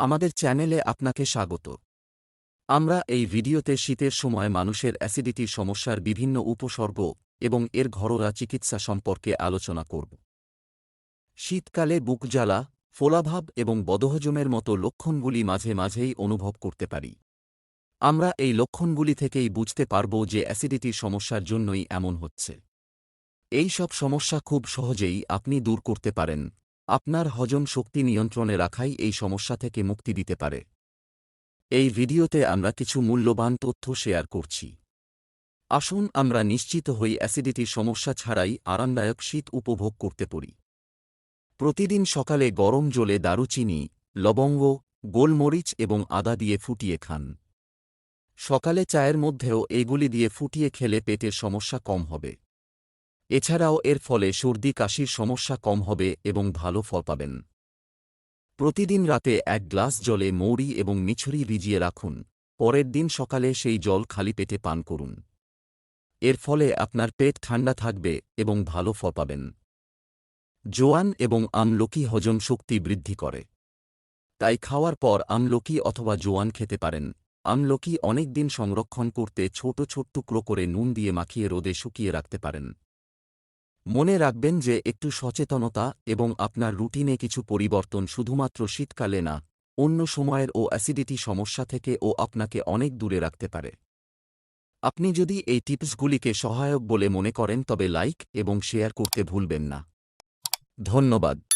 আমাদের চ্যানেলে আপনাকে স্বাগত। আমরা এই ভিডিওতে শীতের সময় মানুষের অ্যাসিডিটি সমস্যার বিভিন্ন উপসর্গ এবং এর ঘরোয়া চিকিৎসা সম্পর্কে আলোচনা করব। শীতকালে বুক জ্বালা, ফোলাভাব এবং বদহজমের মতো লক্ষণগুলি মাঝে মাঝেই অনুভব করতে পারি। আমরা এই লক্ষণগুলি থেকেই বুঝতে পারব যে অ্যাসিডিটি সমস্যার জন্যই এমন হচ্ছে। এই সব সমস্যা খুব সহজেই আপনি দূর করতে পারেন। আপনার হজম শক্তি নিয়ন্ত্রণে রাখাই এই সমস্যা থেকে মুক্তি দিতে পারে। এই ভিডিওতে আমরা কিছু মূল্যবান তথ্য শেয়ার করছি। আসুন আমরা নিশ্চিত হই অ্যাসিডিটির সমস্যা ছাড়াই আরামদায়ক শীত উপভোগ করতে পারি। প্রতিদিন সকালে গরম জলে দারুচিনি, লবঙ্গ, গোলমরিচ এবং আদা দিয়ে ফুটিয়ে খান। সকালে চায়ের মধ্যেও এগুলি দিয়ে ফুটিয়ে খেলে পেটের সমস্যা কম হবে। এছাড়াও এর ফলে সর্দি, কাশির সমস্যা কম হবে এবং ভালো ফল পাবেন। প্রতিদিন রাতে এক গ্লাস জলে মৌরি এবং মিছরি ভিজিয়ে রাখুন। পরের দিন সকালে সেই জল খালি পেটে পান করুন। এর ফলে আপনার পেট ঠান্ডা থাকবে এবং ভালো ফল পাবেন। জোয়ান এবং আমলকি হজম শক্তি বৃদ্ধি করে। তাই খাওয়ার পর আমলকি অথবা জোয়ান খেতে পারেন। আমলকি অনেক দিন সংরক্ষণ করতে ছোট ছোট টুকরো করে নুন দিয়ে মাখিয়ে রোদে শুকিয়ে রাখতে পারেন। মনে রাখবেন যে একটু সচেতনতা এবং আপনার রুটিনে কিছু পরিবর্তন শুধুমাত্র শীতকালে না, অন্য সময়ের ও অ্যাসিডিটি সমস্যা থেকে ও আপনাকে অনেক দূরে রাখতে পারে। আপনি যদি এই টিপসগুলিকে সহায়ক বলে মনে করেন তবে লাইক এবং শেয়ার করতে ভুলবেন না। ধন্যবাদ।